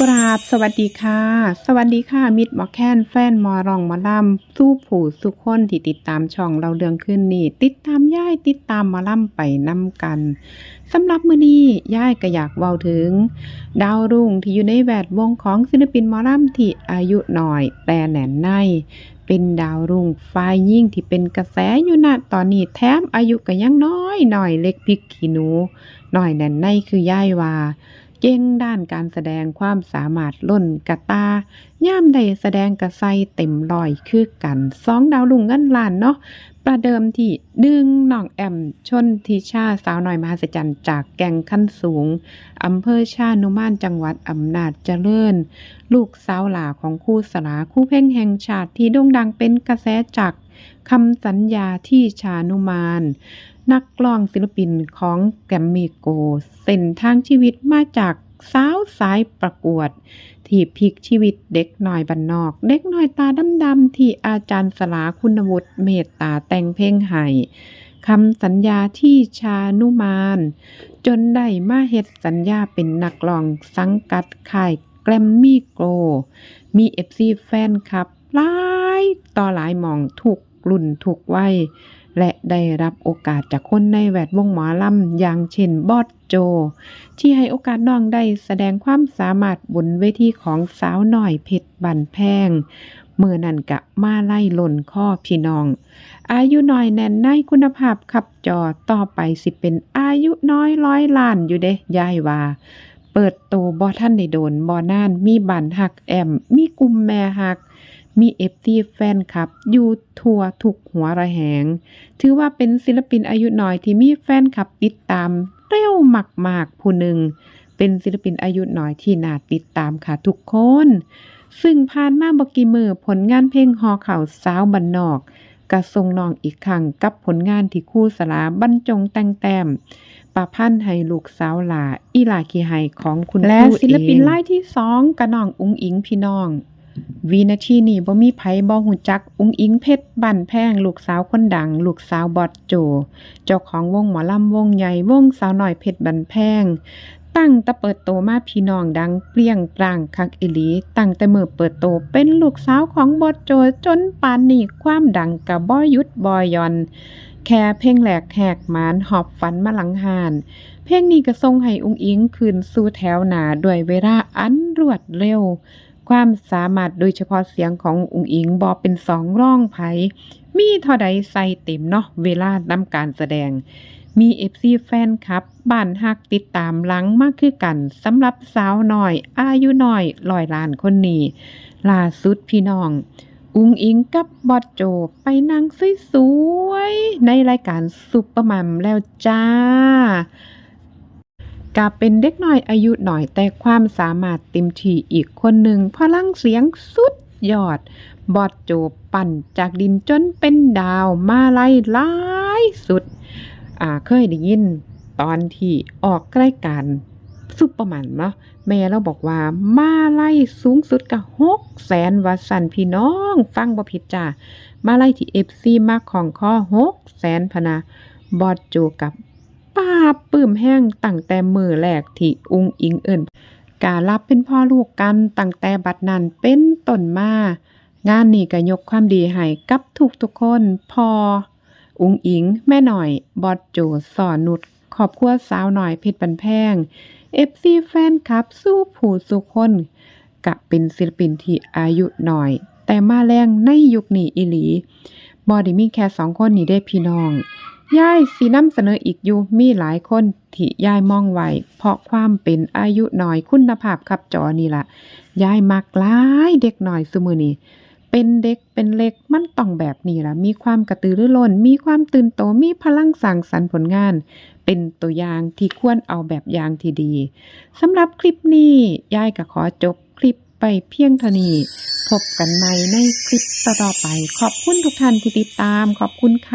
กราบสวัสดีค่ะ สวัสดีค่ะ มิดหมอแค้นแฟนมอรองมอลำสู้ผู้สุขคนที่ติดตามช่องเราเรื่องขึ้นนี่ ติดตามย่ายติดตามมอลำไปนำกันสำหรับมื้อนี้ย่ายก็อยากเว้าถึง ดาวรุ่งที่อยู่ในแวดวงของศิลปินมอลำที่อายุหน้อย แต่แหน่นในเป็นดาวรุ่งฝ่ายยิ่งที่เป็นกระแสอยู่ณตอนนี้แถมอายุก็ยังน้อยหน่อยเล็กพริกขี้หนูหน้อยแน่นในคือย่ายว่า เก่งด้านการแสดงความสามารถล้นกระตา ย่ามใดแสดงกระไซเต็มรอยคือกันสองดาวลุงเงินล้านเนาะประเดิมที่ดึงน้องแอม ชนทิชาสาวน้อยมหัศจรรย์จากแก่งขั้นสูง อำเภอชานุมานจังหวัดอำนาจเจริญ ลูกสาวหลาของคู่สลาคู่เพ่งแห่งชาติที่โด่งดังเป็นกระแสจาก คำสัญญาที่ชานุมาน นักร้องศิลปินของแกรมมี่โกลเส้นทางชีวิตมาจากสาวสายประกวด ที่พลิกชีวิตเด็กน้อยบันนอก เด็กน้อยตาดำๆที่อาจารย์สลาคุณวุฒิเมตตาแต่งเพลงให้คำสัญญาที่ชานุมาน จนได้มาเฮ็ดสัญญาเป็นนักร้องสังกัดค่ายแกรมมี่โกลมีเอฟซีแฟนคลับหลายต่อหลายมองถูก รุ่นถูกวัยและได้รับโอกาสจากคนในแวดวงหมอลำอย่างเช่นบอสโจ ที่ให้โอกาสน้องได้แสดงความสามารถบนเวทีของสาวหน่อยเพชรบันแพงเมื่อนั้นกะมาไล่หล่นข้อพี่น้อง อายุน้อยแน่นในคุณภาพขับจอต่อไปสิเป็นอายุน้อยร้อยล้านอยู่เด้ยายว่า เปิดโตบ่ท่านได้โดนบ่นานมีบันหักแอม มีกลุ่มแม่หัก มีเอฟซีแฟนคลับ อยู่ทั่วทุกหัวระแหง ถือว่าเป็นศิลปินอายุน้อยที่มีแฟนคลับติดตามเร็วมากๆผู้หนึ่ง เป็นศิลปินอายุน้อยที่น่าติดตามค่ะทุกคน ซึ่งผ่านมาบกี่มือผลงานเพลงฮอเข่าวสาวบันนอกกระทรงนองอีกครั้งกับผลงานที่ครู่สลาบรรจงแต่งแต้มประพันธ์ให้ลูกสาวหลาอีหลาคีไฮของคุณและครูศิลปินเองรายที่สองกะน้องอุงอิงพี่น้อง วีนาทีนี้บ่มีไผบ่หูจัก อุงอิงเพชรบันแพง ลูกสาวคนดัง ลูกสาวบอดโจ เจ้าของวงหมอลำวงใหญ่วงสาวหน้อยเพชรบันแพง ตั้งแต่เปิดโตมาพี่น้องดังเปรี้ยงปรางคักอิลี ตั้งแต่เมื่อเปิดโตเป็นลูกสาวของบอดโจจนปานนี้ความดังกับบ่ยุดบ่หย่อน แค่เพลงแหลกแหกหมานหอบฝันมาหลังหานเพลงนี้ก็ทรงให้อุงอิงคืนสู่แถวหนาด้วยเวลาอันรวดเร็ว ความสามารถโดยเฉพาะเสียงของอุงอิงบอเป็นสองร่องไผมีเท่าใดใส่เต็มเนาะเวลานำการแสดง มีเอฟซีแฟนคลับบ้านฮักติดตามหลังมากคือกันสำหรับสาวหน้อย อายุหน้อยลอยลานคนนี้ล่าสุดพี่น้อง อุงอิงกับบอดโจไปนั่งสวยๆในรายการซุปเปอร์มัมแล้วจ้า กับเป็นเด็กน้อยอายุหน่อยแต่ความสามารถเต็มที่อีกคนหนึ่งพลังเสียงสุดยอด บอดโจปั่นจากดินจนเป็นดาวมาไล่หลายสุด อ่าเคยได้ยิน ตอนที่ออกรายการซุปเปอร์มันเนาะแม่เราบอกว่ามาไล่สูงสุดกับหกแสนวัสันพี่น้อง ฟังบ่ผิดจ้ามาไล่ที่เอฟซีมากของข้อหกแสนพนะบอดโจกับ ปาปื้มแห้งตั้งแต่มือแรกที่อุงอิงเอิญการับเป็นพ่อลูกกันตั้งแต่บัดนั้นเป็นต้นมางานนี้ก็ยกความดีให้กับทุกทุกคนพออุงอิง แม่หน่อย บอดโจสอนนุดขอบครัวสาวหน่อยเพชรบันแพงเอฟซีแฟนคลับ สู้ผู้สุคนกะเป็นศิลปินที่อายุหน่อย แต่มาแรงในยุคนี้อีหลีบอได้มีแค่สองคนนี้ได้พี่น้อง ยายสีน้ำเสนออีกอยู่มีหลายคนที่ยายมองไว้เพราะความเป็นอายุหน้อยคุณภาพขับจอนี่ล่ะยายมักหลายเด็กหน้อยซุมือนี้เป็นเด็กเป็นเล็กมันต้องแบบนี้ล่ะมีความกระตือรือร้น มีความตื่นโตมีพลังสร้างสรรค์ผลงาน เป็นตัวอย่างที่ควรเอาแบบอย่างที่ดีสำหรับคลิปนี้ยายก็ขอจบคลิปไปเพียงเท่านี้พบกันใหม่ในคลิปต่อไป ขอบคุณทุกท่านที่ติดตามขอบคุณค่ะ